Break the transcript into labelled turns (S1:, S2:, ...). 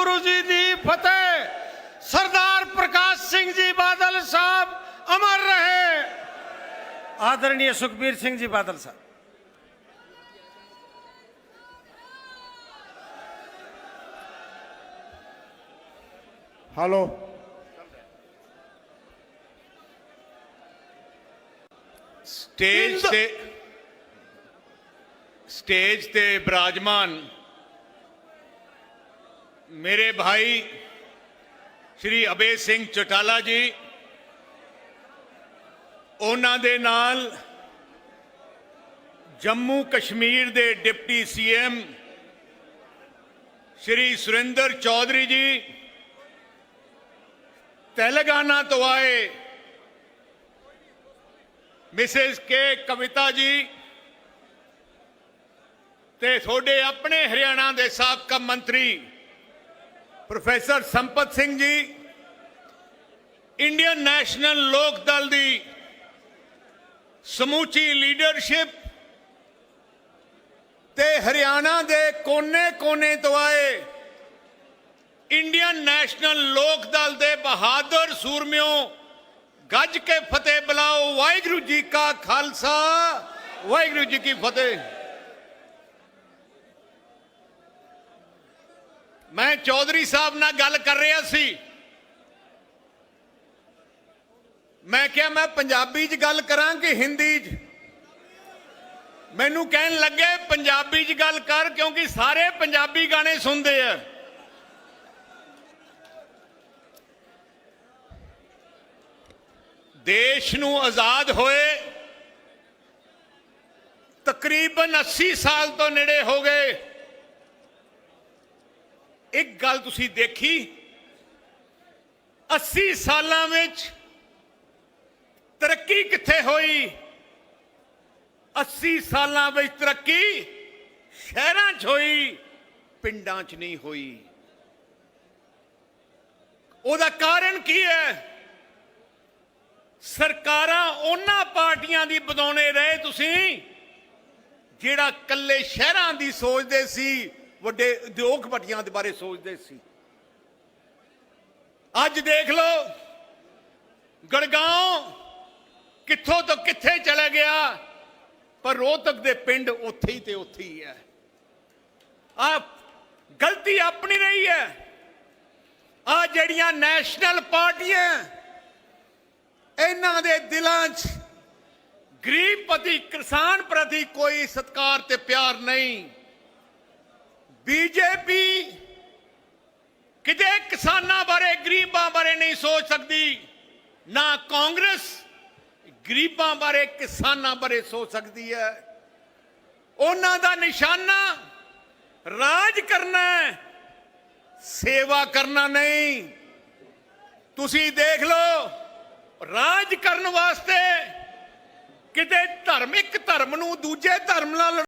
S1: ਵਾਹਿਗੁਰੂ ਜੀ ਦੀ ਫਤਿਹ ਸਰਦਾਰ ਪ੍ਰਕਾਸ਼ ਸਿੰਘ ਜੀ ਬਾਦਲ ਸਾਹਿਬ ਅਮਰ ਰਹੇ ਆਦਰਣੀय ਸੁਖਬੀਰ ਸਿੰਘ ਜੀ ਬਾਦਲ ਸਾਹਿਬ
S2: hello
S3: stage ਤੇ ਸਟੇਜ ਤੇ ਬਿਰਾਜਮਾਨ ਮੇਰੇ ਭਾਈ ਸ਼੍ਰੀ ਅਬੇ ਸਿੰਘ ਚਟਾਲਾ ਜੀ, ਉਹਨਾਂ ਦੇ ਨਾਲ ਜੰਮੂ ਕਸ਼ਮੀਰ ਦੇ ਡਿਪਟੀ ਸੀਐਮ ਸ਼੍ਰੀ ਸੁਰਿੰਦਰ ਚੌਧਰੀ ਜੀ, ਤੇਲੰਗਾਨਾ ਤੋਂ ਆਏ ਮਿਸਿਸ ਕੇ ਕਵਿਤਾ ਜੀ ਤੇ ਤੁਹਾਡੇ ਆਪਣੇ ਹਰਿਆਣਾ ਦੇ ਸਾਬਕਾ ਮੰਤਰੀ professor Sampath Singh ji Indian national ਲੋਕ ਦਲ ਦੀ ਸਮੂਚੀ ਲੀਡਰਸ਼ਿਪ ਤੇ ਹਰਿਆਣਾ ਦੇ ਕੋਨੇ-ਕੋਨੇ ਤੋਂ ਆਏ ਇੰਡੀਅਨ ਨੈਸ਼ਨਲ ਲੋਕ ਦਲ ਦੇ ਬਹਾਦਰ ਸੂਰਮਿਓ, ਗੱਜ ਕੇ ਫਤਿਹ ਬੁਲਾਓ। ਵਾਹਿਗੁਰੂ ਜੀ ਕਾ ਖਾਲਸਾ, ਵਾਹਿਗੁਰੂ ਜੀ ਕੀ ਫਤਿਹ। ਮੈਂ ਚੌਧਰੀ ਸਾਹਿਬ ਨਾਲ ਗੱਲ ਕਰ ਰਿਹਾ ਸੀ। ਮੈਂ ਕਿਹਾ, ਮੈਂ ਪੰਜਾਬੀ 'ਚ ਗੱਲ ਕਰਾਂ ਕਿ ਹਿੰਦੀ 'ਚ? ਮੈਨੂੰ ਕਹਿਣ ਲੱਗੇ, ਪੰਜਾਬੀ 'ਚ ਗੱਲ ਕਰ, ਕਿਉਂਕਿ ਸਾਰੇ ਪੰਜਾਬੀ ਗਾਣੇ ਸੁਣਦੇ ਆ। ਦੇਸ਼ ਨੂੰ ਆਜ਼ਾਦ ਹੋਏ ਤਕਰੀਬਨ 80 ਸਾਲ ਤੋਂ ਨੇੜੇ ਹੋ ਗਏ। ਇੱਕ ਗੱਲ ਤੁਸੀਂ ਦੇਖੀ? 80 ਸਾਲਾਂ ਵਿੱਚ ਤਰੱਕੀ ਕਿੱਥੇ ਹੋਈ? 80 ਸਾਲਾਂ ਵਿੱਚ ਤਰੱਕੀ ਸ਼ਹਿਰਾਂ 'ਚ ਹੋਈ, ਪਿੰਡਾਂ 'ਚ ਨਹੀਂ ਹੋਈ। ਉਹਦਾ ਕਾਰਨ ਕੀ ਹੈ? ਸਰਕਾਰਾਂ ਉਹਨਾਂ ਪਾਰਟੀਆਂ ਦੀ ਬਦੌਣੇ ਰਹੇ ਤੁਸੀਂ, ਜਿਹੜਾ ਕੱਲੇ ਸ਼ਹਿਰਾਂ ਦੀ ਸੋਚਦੇ ਸੀ ਵੱਡੇ ਉਦਯੋਗਪਤੀਆਂ ਦੇ ਬਾਰੇ ਸੋਚਦੇ ਸੀ। ਅੱਜ ਦੇਖ ਲਓ ਗੜਗਾਂਵ ਕਿੱਥੋਂ ਤੋਂ ਕਿੱਥੇ ਚਲਾ ਗਿਆ, ਪਰ ਰੋਹਤਕ ਦੇ ਪਿੰਡ ਉੱਥੇ ਹੀ ਤੇ ਉੱਥੇ ਹੀ ਹੈ। ਆ ਗਲਤੀ ਆਪਣੀ ਰਹੀ ਹੈ। ਆ ਜਿਹੜੀਆਂ ਨੈਸ਼ਨਲ ਪਾਰਟੀਆਂ ਇਹਨਾਂ ਦੇ ਦਿਲਾਂ 'ਚ ਗਰੀਬ ਪ੍ਰਤੀ ਕਿਸਾਨ ਪ੍ਰਤੀ ਕੋਈ ਸਤਕਾਰ ਤੇ ਪਿਆਰ ਨਹੀਂ। ਬੀਜੇਪੀ ਕਿਤੇ ਕਿਸਾਨਾਂ ਬਾਰੇ, ਗਰੀਬਾਂ ਬਾਰੇ ਨਹੀਂ ਸੋਚ ਸਕਦੀ, ਨਾ ਕਾਂਗਰਸ, ਗਰੀਬਾਂ ਬਾਰੇ, ਕਿਸਾਨਾਂ ਬਾਰੇ ਸੋਚ ਸਕਦੀ ਹੈ। ਉਹਨਾਂ ਦਾ ਨਿਸ਼ਾਨਾ, ਰਾਜ ਕਰਨਾ ਹੈ, ਸੇਵਾ ਕਰਨਾ ਨਹੀਂ। ਤੁਸੀਂ ਦੇਖ ਲਓ, ਰਾਜ ਕਰਨ ਵਾਸਤੇ ਕਿਤੇ ਧਰਮ ਇੱਕ ਧਰਮ ਨੂੰ ਦੂਜੇ ਧਰਮ ਨਾਲ